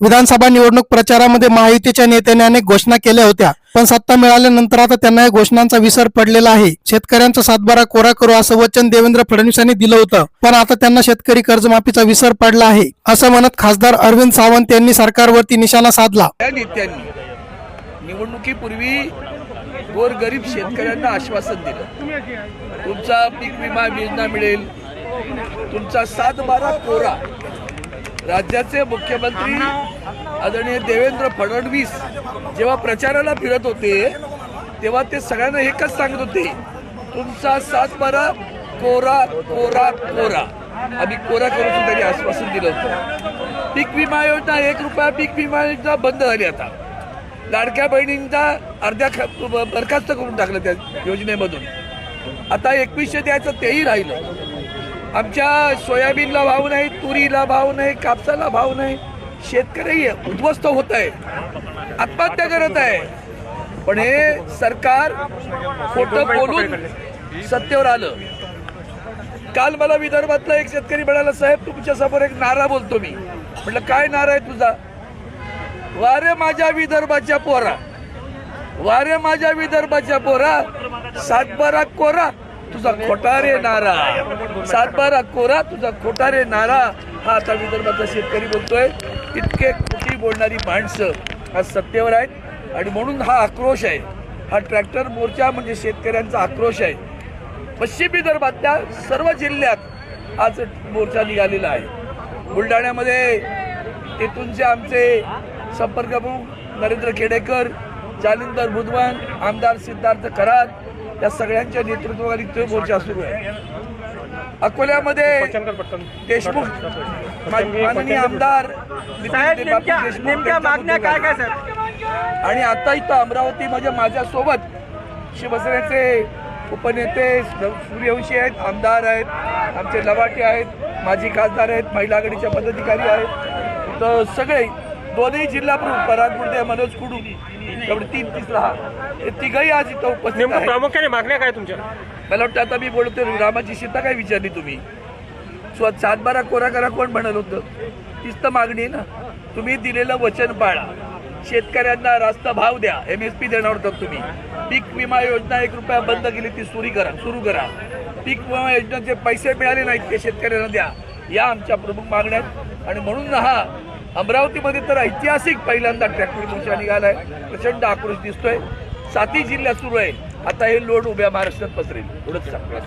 विधानसभा निवडणूक प्रचारामध्ये महायुतीच्या नेत्याने अनेक घोषणा केल्या होत्या पण सत्ता मिळाल्यानंतर आता त्यांना या घोषणांचा विसर पडलेला आहे. शेतकऱ्यांचा सातबारा कोरा करू असं वचन देवेंद्र फडणवीसांनी दिलं होतं पण आता त्यांना शेतकरी कर्जमाफीचा विसर पडला आहे असं म्हणत खासदार अरविंद सावंत यांनी सरकारवरती निशाणा साधला. निवडणुकीपूर्वी गोरगरीब शेतकऱ्यांना आश्वासन दिलं. तुमचा पीक विमा योजना मिळेल तुमचा सात बारा कोरा राज्याचे मुख्यमंत्री आदरणीय देवेंद्र फडणवीस जेव्हा प्रचाराला फिरत होते तेव्हा ते सगळ्यांना एकच सांगत होते तुमचा सात बारा कोरा कोरा कोरा. आम्ही कोरा करून त्यांनी आश्वासन दिलं होतं. पीक विमा योजना एक रुपया पीक विमा योजना बंद झाली आता. लाडक्या बहिणींचा अर्ध्या ख- ब- बरखास्त करून टाकलं त्या योजनेमधून. आता एकवीसशे द्यायचं तेही राहिलं. आमच्या सोयाबीनला भाव नाही तुरीला भाव नाही कापसाला भाव नाही. शेतकरी उद्ध्वस्त होत आहे. आत्महत्या करत आहे. पण हे सरकार खोटं बोलून सत्तेवर आलं. काल मला विदर्भातला एक शेतकरी म्हणाला साहेब तुमच्यासमोर एक नारा बोलतो मी. म्हटलं काय नारा आहे तुझा? वारे माझ्या विदर्भाच्या पोरा. वारे माझ्या विदर्भाच्या पोरा सातबारा कोरा. तुझा खोटारे नारा. सातबारा कोरा तुझा खोटारे नारा. हा आता विदर्भाचा शेतकरी बोलतोय इतके खोटी बोलणारी माणसं आज सत्तेवर आहेत. आणि म्हणून हा आक्रोश आहे. हा ट्रॅक्टर मोर्चा म्हणजे शेतकऱ्यांचा आक्रोश आहे. पश्चिम विदर्भातल्या सर्व जिल्ह्यात आज मोर्चा निघालेला आहे. बुलढाण्यामध्ये तेथूनचे आमचे संपर्कप्रमुख नरेंद्र खेडेकर जालिंदर बुधवान आमदार सिद्धार्थ कराड या सगळ्यांच्या नेतृत्वाखाली तो मोर्चा सुरू आहे. अकोल्यामध्ये देशमुख माननीय आमदार आणि आता इथं अमरावतीमध्ये माझ्यासोबत शिवसेनेचे उपनेते सूर्यवंशी आहेत आमदार आहेत आमचे लवाटे आहेत माजी खासदार आहेत महिला आघाडीच्या पदाधिकारी आहेत. तर सगळे दोन्ही जिल्हा प्रमुख पराग मुंडे मनोज कुडू एवढे तीन तिसरा हे तिघही आज इथं उपस्थित नेमकं आहेत. प्रामुख्याने मागण्या काय तुमच्या? मला वाटतं आता मी बोलतोय रामाची सीता काय विचारली तुम्ही? स्व सातबारा कोरा करा कोण म्हणाल होतं? तीच तर मागणी आहे ना. तुम्ही दिलेलं वचन पाळा. शेतकऱ्यांना रास्त भाव द्या. एम एस पी देणार होतात तुम्ही. पीक विमा योजना एक रुपया बंद केली ती सुरू करा सुरू करा. पीक विमा योजनेचे पैसे मिळाले नाहीत ते शेतकऱ्यांना द्या. या आमच्या प्रमुख मागण्या आहेत. आणि म्हणून हा अमरावतीमध्ये तर ऐतिहासिक पहिल्यांदा ट्रॅक्टर मोर्चा आहे प्रचंड आक्रोश दिसतोय. सातही जिल्ह्यात सुरू आहे. आता हे लोड उभ्या महाराष्ट्रात पसरेल. एवढंच सांगतो.